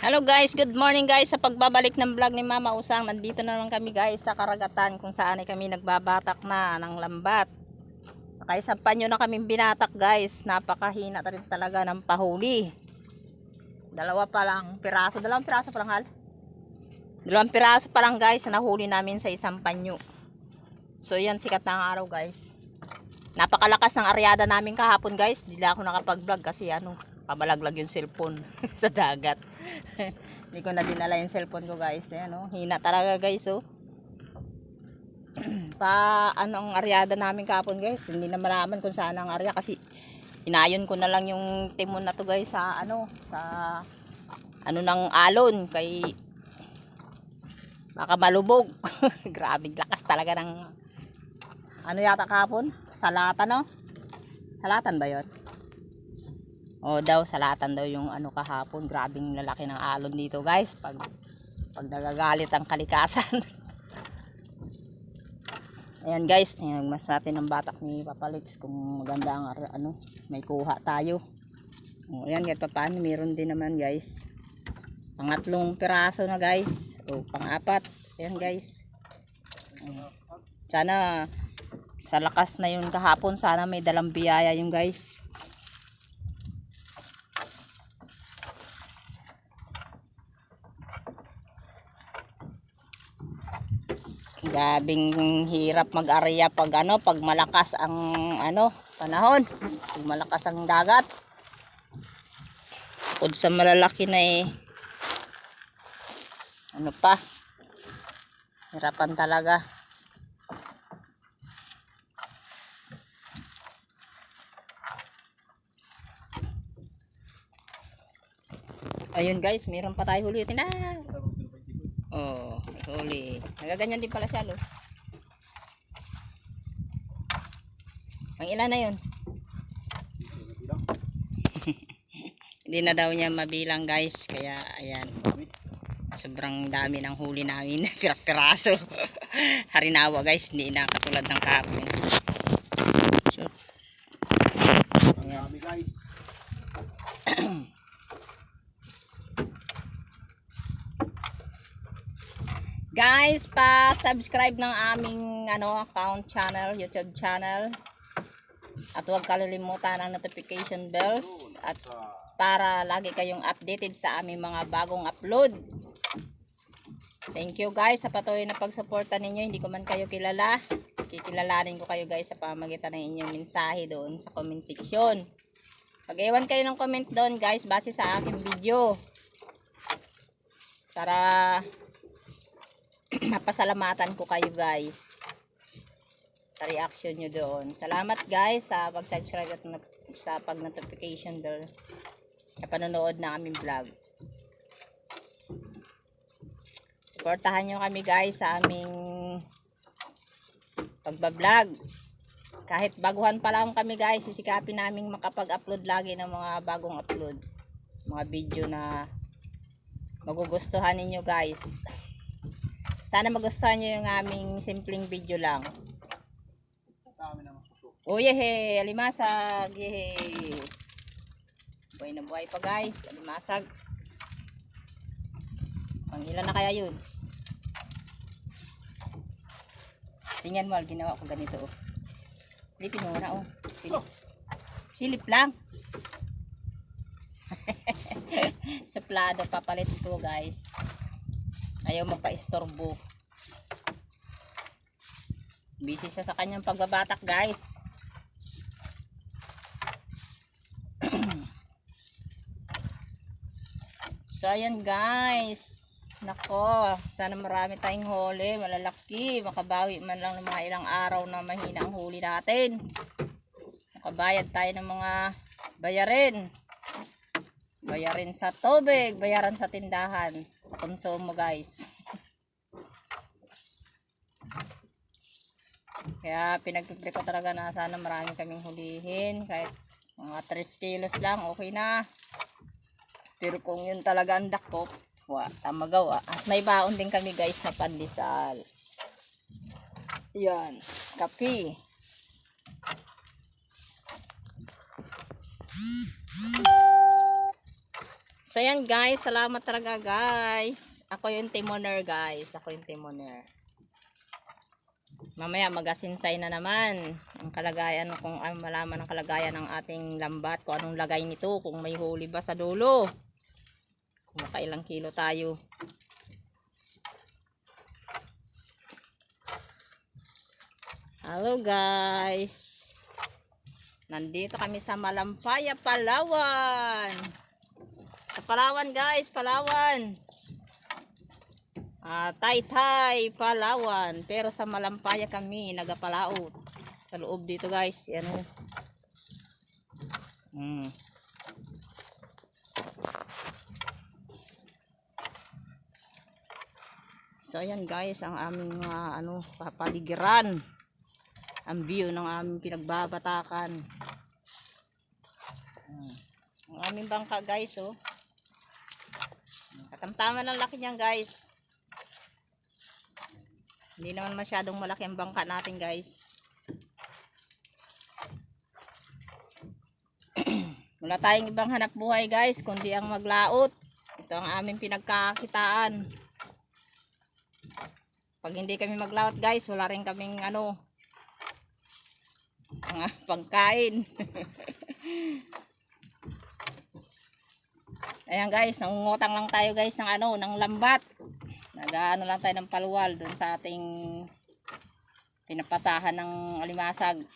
Hello guys, good morning guys. Sa pagbabalik ng vlog ni Mama Usang, nandito na lang kami guys sa karagatan kung saan ay kami nagbabatak na ng lambat. Nakaisampan nyo na kami binatak guys. Napakahina talaga ng pahuli. Dalawa pa lang piraso. Dalawang piraso pa lang hal. Dalawang piraso pa lang guys na nahuli namin sa isang panyo. So yan sikat ang araw guys. Napakalakas ng aryada namin kahapon guys. Na ako nakapag-vlog kasi ano, pabalaglag yung cellphone sa dagat. Hindi ko na dinala yung cellphone ko guys. Ayan, oh. Hina talaga guys oh. pa ano ang aryada namin kahapon guys. Hindi na malaman kung saan ang arya kasi inayon ko na lang yung timon na to guys sa ano sa ano ng alon kay baka malubog. Grabe lakas talaga ng ano yata kahapon? Salata no? Salatan ba 'yon? O daw salatan daw yung ano kahapon. Grabing lalaki ng alon dito guys. Pag pag nagagalit ang kalikasan. Ayan guys, mas natin ang batak ni Papalix kung maganda ang ano, may kuha tayo. O ayan, pa paano, meron din naman guys. Pangatlong piraso na guys. O pang-apat. Ayan guys. Sana sa lakas na yun kahapon, sana may dalang biyaya yung guys. Gabing hirap mag-area pag ano, pag malakas ang ano, panahon. Pag malakas ang dagat. Bukod sa malalaki na eh. Ano pa? Hirapan talaga. Ayun guys, meron pa tayo huli. Tina! Oh, huli. Nagaganyan din pala siya, lo. Ang ilan na yun? Hindi na daw niya mabilang guys. Kaya, ayan. Sobrang dami ng huli namin. Pira-piraso. Harinawa guys. Hindi na katulad ng kahapon. So, guys. Guys, pa-subscribe ng aming ano, account channel, YouTube channel. At huwag kalilimutan ang notification bells at para lagi kayong updated sa aming mga bagong upload. Thank you guys sa patuloy na pagsuporta ninyo. Hindi ko man kayo kilala. Kikilalanin ko kayo guys sa pamagitan ng inyong mensahe doon sa comment section. Pag-iwan kayo ng comment doon guys base sa aking video. Para mapasalamatan ko kayo guys sa reaction nyo doon. Salamat guys sa pag-subscribe at sa pag-notification bell sa panonood na aming vlog. Supportahan nyo kami guys sa aming pagbablog. Kahit baguhan pa lang kami guys, sisikapin namin makapag-upload lagi ng mga bagong upload. Mga video na magugustuhan ninyo guys. Sana magustuhan nyo yung aming simpleng video lang. Dami naman puso. O yehe, alimasag, yehe. Buhay na buhay pa guys, alimasag. Pang ilan na kaya yun? Tingnan mo, ginawa ko ganito oh. Mo na oh. Silip. Silip lang. Suplado, papalits ko guys. Ayaw magpa-istorbo. Busy siya sa kanyang pagbabatak guys. so ayan guys. Nako, sana marami tayong huli, malalaki, makabawi man lang ng mga ilang araw na mahina ang huli natin. Makabayad tayo ng mga bayarin. Bayarin sa tubig, bayaran sa tindahan, sa konsumo guys. Kaya pinagpipre ko talaga na sana marami kaming hulihin. Kahit mga 3 kilos lang, okay na. Pero kung yun talaga ang dakop, wa, tama gawa. At may baon din kami guys na pandesal. Yan, kapi. So yan guys, salamat talaga guys. Ako yung timoner guys. Ako yung timoner. Mamaya magasinsay na naman ang kalagayan kung ay malaman ang kalagayan ng ating lambat kung anong lagay nito kung may huli ba sa dulo kung makailang kilo tayo hello guys nandito kami sa Malampaya, Palawan sa Palawan guys, Palawan Ah, Taytay, Palawan. Pero sa Malampaya kami, nagapalaot. Sa loob dito guys, yan o. Mm. So ayan guys, ang aming mga ano, papaligiran. Ang view ng aming pinagbabatakan. Mm. Ang aming bangka guys oh. Katamtaman ang laki niyan guys. Hindi naman masyadong malaki ang bangka natin guys. Wala tayong ibang hanap buhay guys, kundi ang maglaot. Ito ang aming pinagkakitaan. Pag hindi kami maglaot guys, wala rin kaming ano, mga pagkain. Ayan guys, nangungutang lang tayo guys ng ano, ng lambat. Nagaano lang tayo ng paluwal dun sa ating pinapasahan ng alimasag.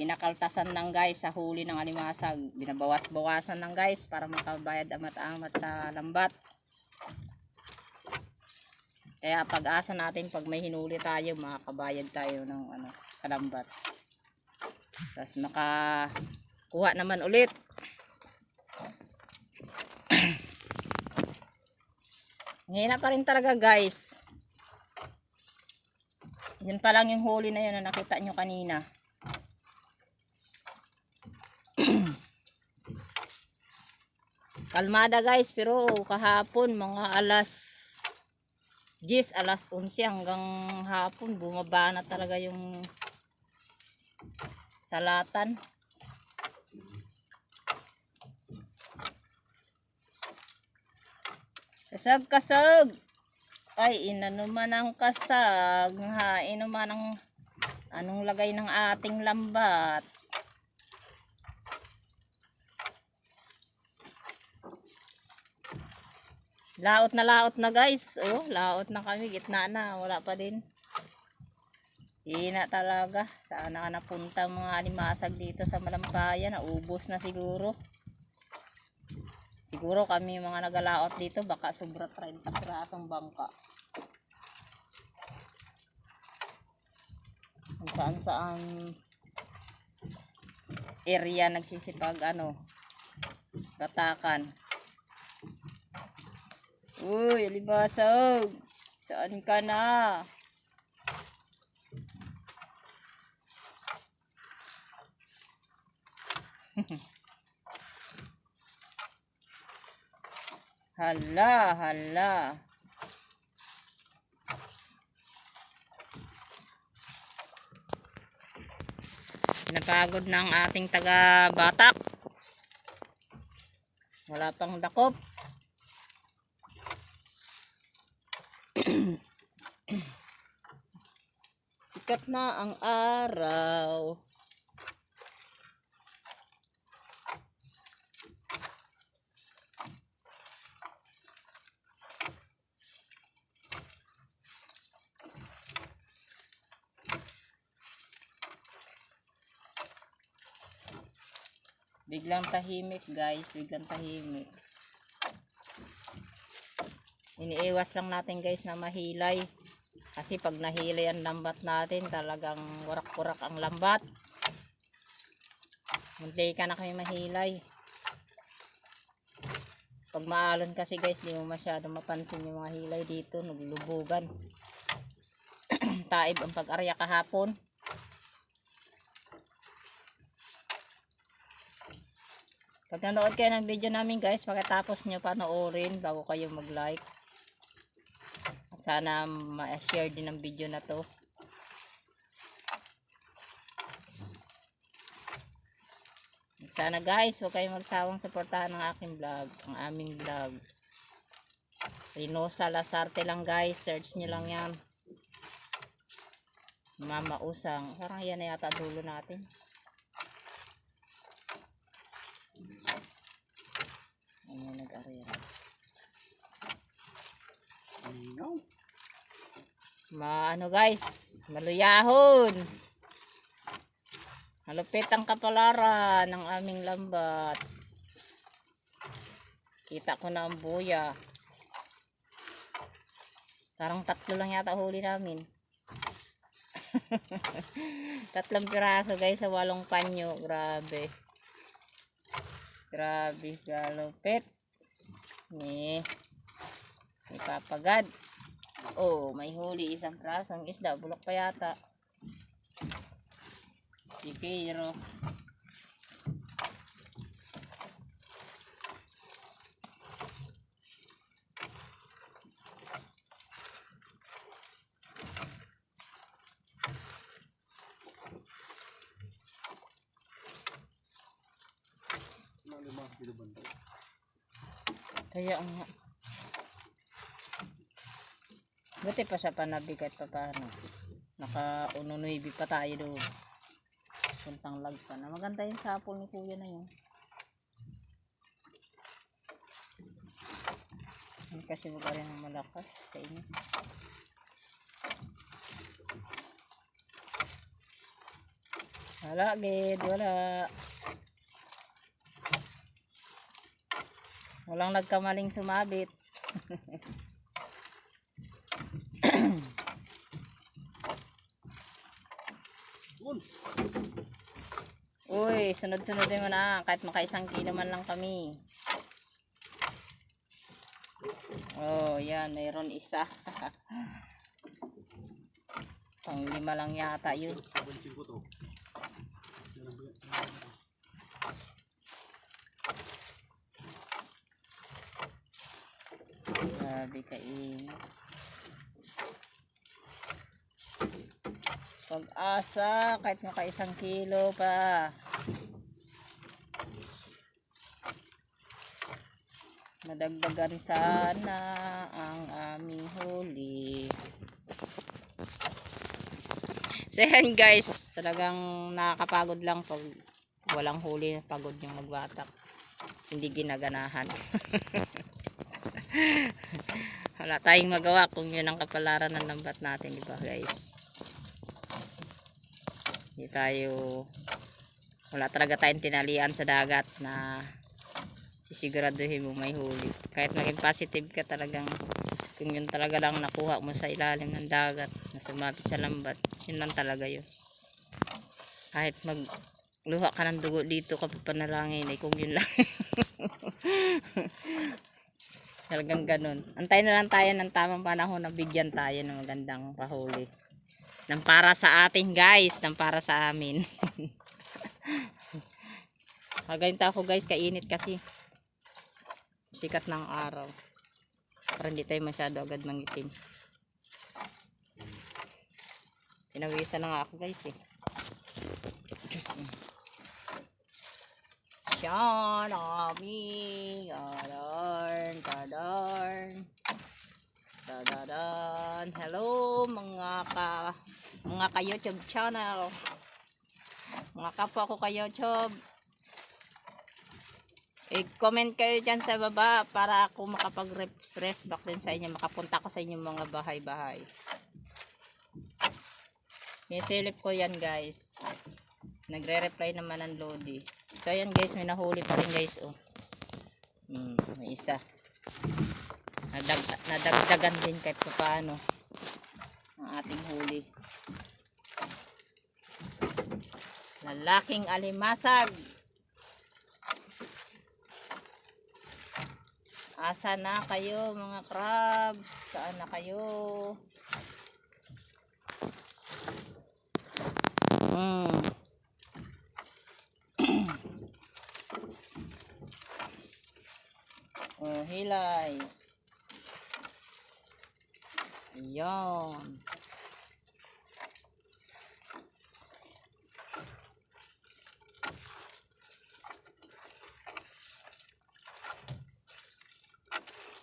Pinakaltasan lang guys sa huli ng alimasag. Binabawas-bawasan lang guys para makabayad amat-amat sa lambat. Kaya pag-asa natin pag may hinuli tayo, makakabayad tayo ng ano, sa lambat. Tapos makakuha naman ulit. Ngina pa rin talaga guys. Yun pa lang yung huli na yun na nakita nyo kanina. Kalmada guys pero kahapon mga alas 10 alas 11 hanggang hapon bumaba na talaga yung salatan. Kasag, kasag. Ay, inano man ang kasag. Hain naman ang anong lagay ng ating lambat. Laot na laot na guys. Oh, laot na kami. Gitna na. Wala pa din. Hina talaga. Saan na napunta mga alimasag dito sa Malampaya. Naubos na siguro. Siguro kami mga nagalaot dito baka sobra 30 pirasong bangka. Kung saan saan area nagsisipag ano batakan. Uy, alibasag. Saan ka na? Hala, hala. Napagod na ang ating taga-batak. Wala pang dakop. Sikat na ang araw. Biglang tahimik guys, biglang tahimik. Iniiwas lang natin guys na mahilay. Kasi pag nahilay ang lambat natin, talagang warak-warak ang lambat. Munti ka na kami mahilay. Pag maalon kasi guys, di mo masyado mapansin yung mga hilay dito, naglulubugan. Taib ang pag-arya kahapon. Pag nanood kayo ng video namin guys, pagkatapos nyo panoorin bago kayo mag-like. At sana ma-share din ang video na to. At Sana guys, huwag kayong magsawang suportahan ng aking vlog, ang aming vlog. Rinosa Lasarte lang guys, search nyo lang yan. Mama Usang, parang yan na yata dulo natin. Ma ano guys, maluyahon. Malupit ang kapalaran ng aming lambat. Kita ko na ang buya. Parang tatlo lang yata huli namin. Tatlong piraso guys sa walong panyo. Grabe. Grabe galupit. Ni. May papagad. Oh, may huli isang prasong isda. Bulok pa yata. Si Pedro. Ano? Kaya nga. Buti pa sa panabigat pa paano. Naka ununuibi pa tayo doon. Puntang lag pa na. Maganda yung sapol ni kuya na yun. Kasi wala rin ang malakas. Kainis. Wala, gid. Wala. Walang nagkamaling sumabit. Yun. Uy, sunod-sunod din mo na. Kahit makaisang kilo man lang kami. Oh, yan. Mayroon isa. Pang lima lang yata yun. Grabe kainit. Pag-asa, kahit makaisang kilo pa. Madagdagan sana ang aming huli. So yan guys, talagang nakakapagod lang pag walang huli, pagod yung magbatak. Hindi ginaganahan. Wala tayong magawa kung yun ang kapalaran ng lambat natin, di ba guys? Hindi tayo wala talaga tayong tinalian sa dagat na sisiguraduhin mo may huli. Kahit maging positive ka talagang kung yun talaga lang nakuha mo sa ilalim ng dagat na sumapit sa lambat, yun lang talaga yun. Kahit mag luha ka ng dugo dito ka panalangin eh kung yun lang. Talagang ganun. Antayin na lang tayo ng tamang panahon na bigyan tayo ng magandang pahuli. Nang para sa atin guys, nang para sa amin. Kagayin ako guys, kainit kasi. Sikat ng araw. Para hindi tayo masyado agad mangitim. Pinawisan na nga ako guys eh. Sean, Ami, Adarn, Tadarn, Tadadan. Hello mga ka mga ka YouTube channel. Mga kapwa ko ka YouTube. I-comment kayo dyan sa baba para ako makapag-refresh back din sa inyo. Makapunta ko sa inyong mga bahay-bahay. Nisilip ko yan guys. Nagre-reply naman ang Lodi. So yan guys, may nahuli pa rin guys oh. Hmm, may isa. Nadag nadagdagan din kahit pa paano ang ating huli. Lalaking alimasag. Asa na kayo mga crab? Saan na kayo? Hmm. Oh, hilay. Ayan.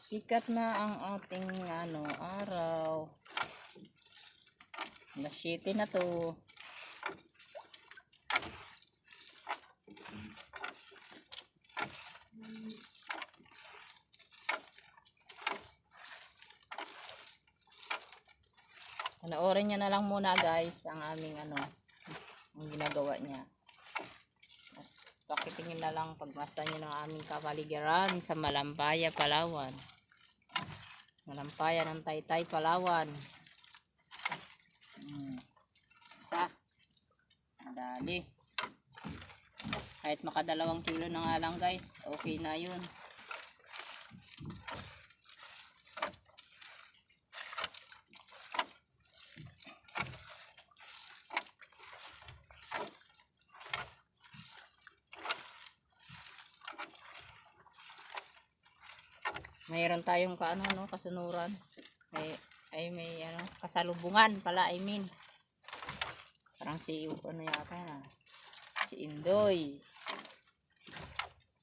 Sikat na ang ating ano, araw. Alas 7 na to. Panoorin niya na lang muna guys ang aming ano, ang ginagawa niya. Pakitingin na lang pagmasta niyo ng aming kapaligiran sa Malampaya, Palawan. Malampaya ng Taytay, Palawan. Hmm. Isa. Dali. Kahit makadalawang kilo na nga lang guys, okay na yun. Mayroon tayong kaano no kasunuran. May ay may ano kasalubungan pala I mean. Parang si ano yata na si Indoy.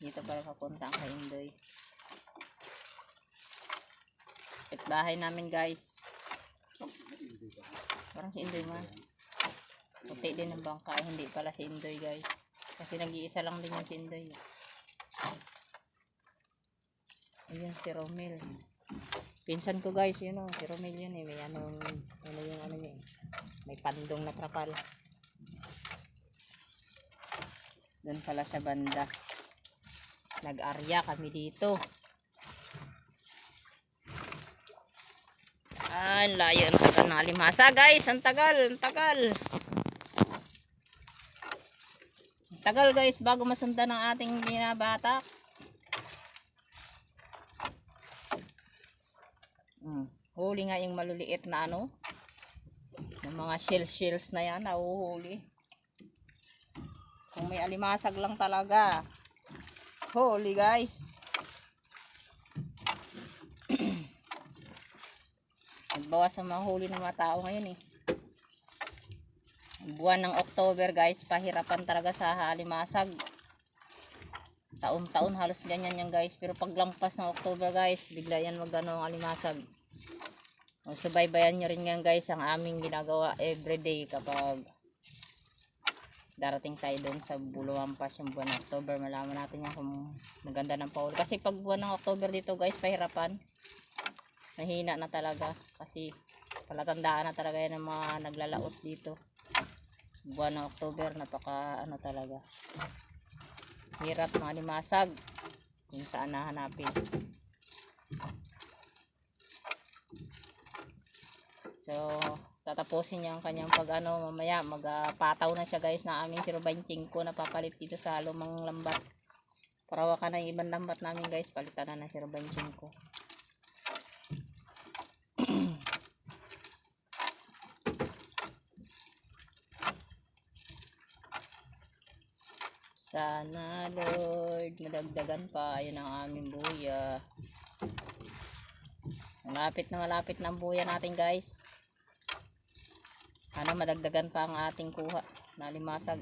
Dito pala papunta ang kay Indoy. Bahay namin guys. Parang si Indoy man puti din ang bangka. Eh, hindi pala si Indoy guys. Kasi nag-iisa lang din yung si Indoy Ayun, si Romel. Pinsan ko guys, yun o. Si Romel yun eh. May anong, ano yung ano niya eh. May pandong na trapal. Doon pala sa banda. Nag-arya kami dito. Ah, ang layo ang tagal ng alimasa guys. Ang tagal, ang tagal. Ang tagal guys bago masundan ng ating binabatak. Mm. Huli nga yung maliliit na ano. Yung mga shells shells na yan, nahuhuli. Kung may alimasag lang talaga. Huli guys. Nagbawas ang mga huli ng mga tao ngayon eh. Buwan ng October guys, pahirapan talaga sa alimasag. Taon-taon halos ganyan yan guys. Pero paglampas ng October guys, bigla yan magano ang alimasag. O, subaybayan nyo rin yan guys ang aming ginagawa everyday kapag darating tayo doon sa buluwampas yung buwan ng October. Malaman natin yan kung maganda ng paul. Kasi pag buwan ng October dito guys, pahirapan. Mahina na talaga. Kasi palatandaan na talaga yan ng mga naglalaot dito. Buwan ng October, napaka ano talaga hirap mga limasag kung saan nahanapin so tatapusin niya ang kanyang pag ano mamaya magpataw na siya guys na aming sirubanching ko na papalit dito sa lumang lambat parawa ka na yung ibang lambat namin guys palitan na sirubanching ko Sana Lord, madagdagan pa. Ayun ang aming buya. Malapit na malapit na ang buya natin guys. Sana madagdagan pa ang ating kuha na limasag.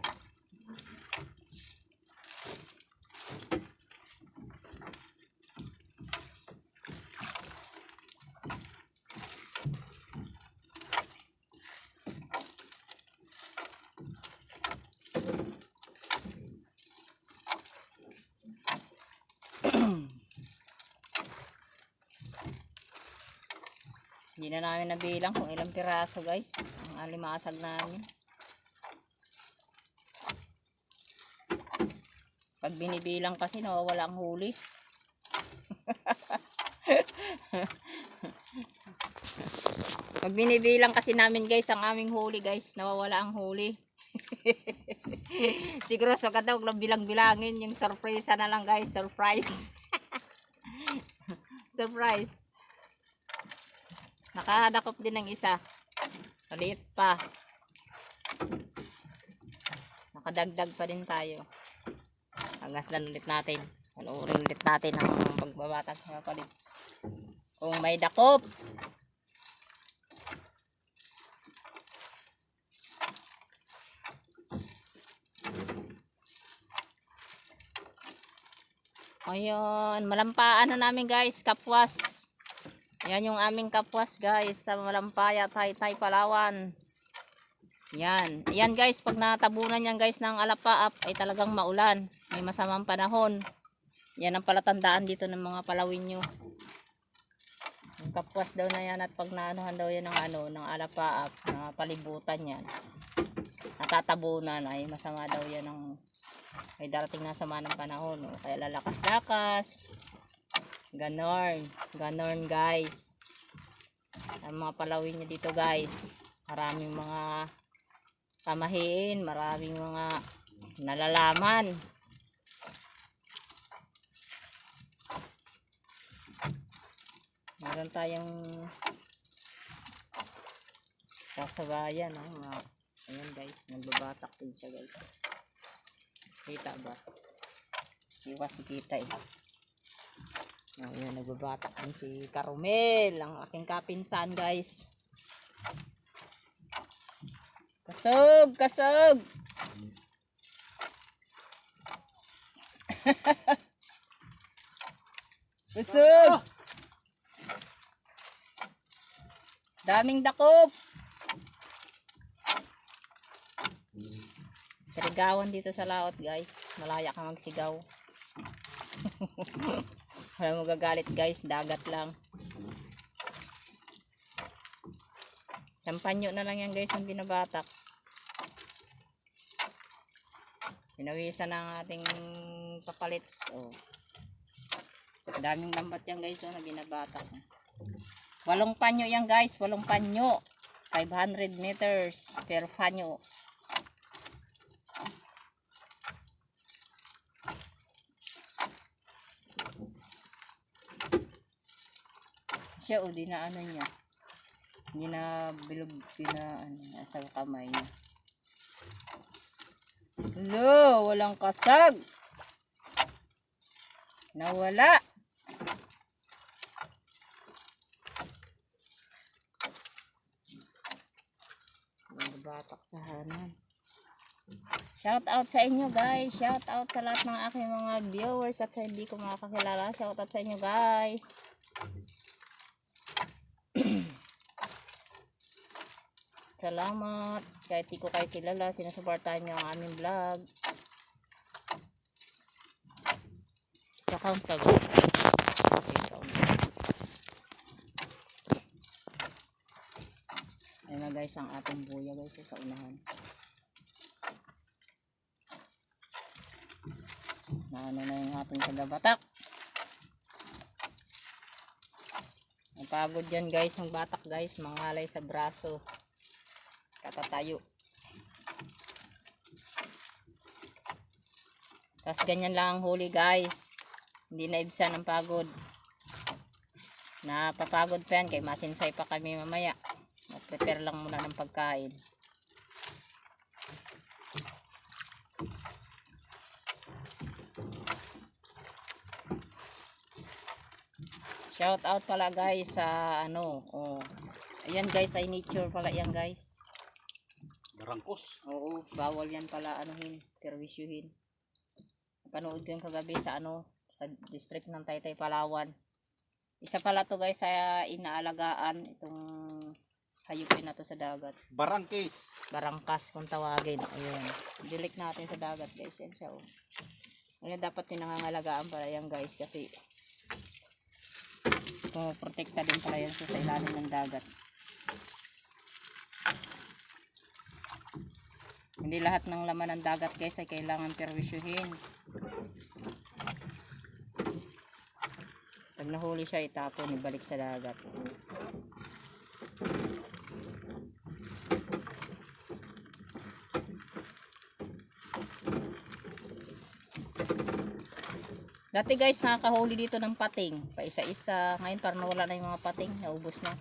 Hindi na namin nabilang kung ilang piraso guys. Alimasag namin. Pag binibilang kasi nawawala ang huli. Pag binibilang kasi namin guys ang aming huli guys, nawawala ang huli. Siguro so, huwag lang bilang-bilangin yung surprise na lang guys, surprise. surprise. Nakadakop din ng isa. Maliit pa. Nakadagdag pa din tayo. Angaslan ulit natin. Panuorin ulit natin ang pagbabatag mga palits. Kung may dakop. Ayun, malampaan na namin guys, kapwas. Yan yung aming kapwas guys sa Malampaya, Taytay, Palawan. Yan. Yan guys, pag natabunan yan guys ng alapaap ay talagang maulan. May masamang panahon. Yan ang palatandaan dito ng mga palawin nyo. Yung kapwas daw na yan at pag naanuhan daw yan ng ano, ng alapaap, na palibutan yan. Natatabunan ay masama daw yan ng ay darating na sama ng panahon. Kaya lalakas-lakas. Ganon. Ganon guys. Ang mga palawin nyo dito guys. Maraming mga kamahiin. Maraming mga nalalaman. Meron tayong kasabayan. Oh, mga, ayan guys. Nagbabatak din siya guys. Kita ba? Iwas kita eh. Oh, yan, nagbabatak din si Carmel, ang aking kapinsan guys. Kasog! Kasog! Kasog! Daming dakop! Sarigawan dito sa laot guys. Malaya ka magsigaw. Wala mo guys. Dagat lang. Sampanyo na lang yan guys ang binabatak. Pinawisan ng ating papalits. Oh. Daming lambat yan guys oh, na binabatak. Walong panyo yan guys. Walong panyo. 500 meters per panyo. Siya o di na ano niya hindi na bilog pina ano nasa kamay niya Hello, walang kasag nawala batak sa hanan Shout out sa inyo guys. Shout out sa lahat ng aking mga viewers at sa hindi ko makakilala. Shout out sa inyo guys. Salamat. Kahit di ko kayo kilala, sinusuportahan nyo ang aming vlog. Sa count ka. Okay, count. Ayan na guys, ang ating buya guys sa unahan. Na ano na yung ating tagabatak. Napagod yan guys, ng batak guys, mangalay sa braso katatayo. Tapos ganyan lang ang huli guys. Hindi na ibsan ang pagod. Napapagod pa yan kay masinsay pa kami mamaya. Mag-prepare lang muna ng pagkain. Shout out pala guys sa ano, oh. Ayan guys, ay nature pala yan guys. Narangkos. Oo, bawal yan pala anuhin, perwisyuhin. Panood ko yung kagabi sa ano, sa district ng Taytay, Palawan. Isa pala to guys sa inaalagaan itong hayupin na to sa dagat. Barangkis. Barangkas kung tawagin. Ayun. Dilik natin sa dagat guys. Yan siya oh. Ayun, dapat pinangangalagaan pala yan guys kasi protekta din pala yan sa ilalim ng dagat. Hindi lahat ng laman ng dagat guys ay kailangan perwisyuhin. Pag nahuli siya, itapon, ibalik sa dagat. Dati guys, nakakahuli dito ng pating. Pa isa-isa. Ngayon parang nawala na yung mga pating. Naubos na.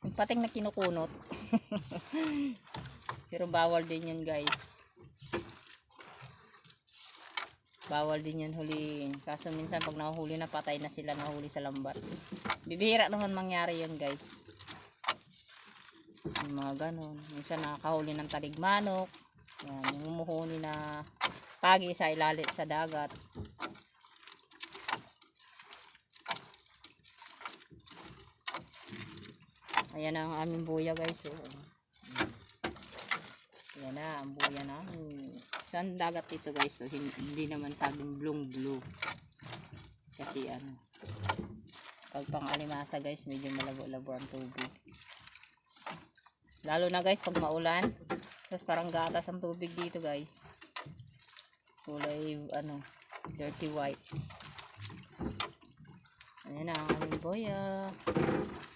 Yung pating na kinukunot. Pero bawal din yan guys. Bawal din yan huliin. Kaso minsan pag nahuhuli na patay na sila nahuli sa lambat. Bibihira naman mangyari yan guys. Yung mga ganun. Minsan nakakahuli ng taligmanok. Yan, mumuhuni na pagi sa ilalit sa dagat. Ayan ang aming buya guys. Oh. Ayan na ang buya namin. Saan dagat dito guys? So, hindi, naman sabing blue blue. Kasi ano. Pag pang alimasa guys, medyo malabo-labo ang tubig. Lalo na guys pag maulan. Tapos parang gatas ang tubig dito guys. Kulay ano, dirty white. Ayan na ang aming boya. Na.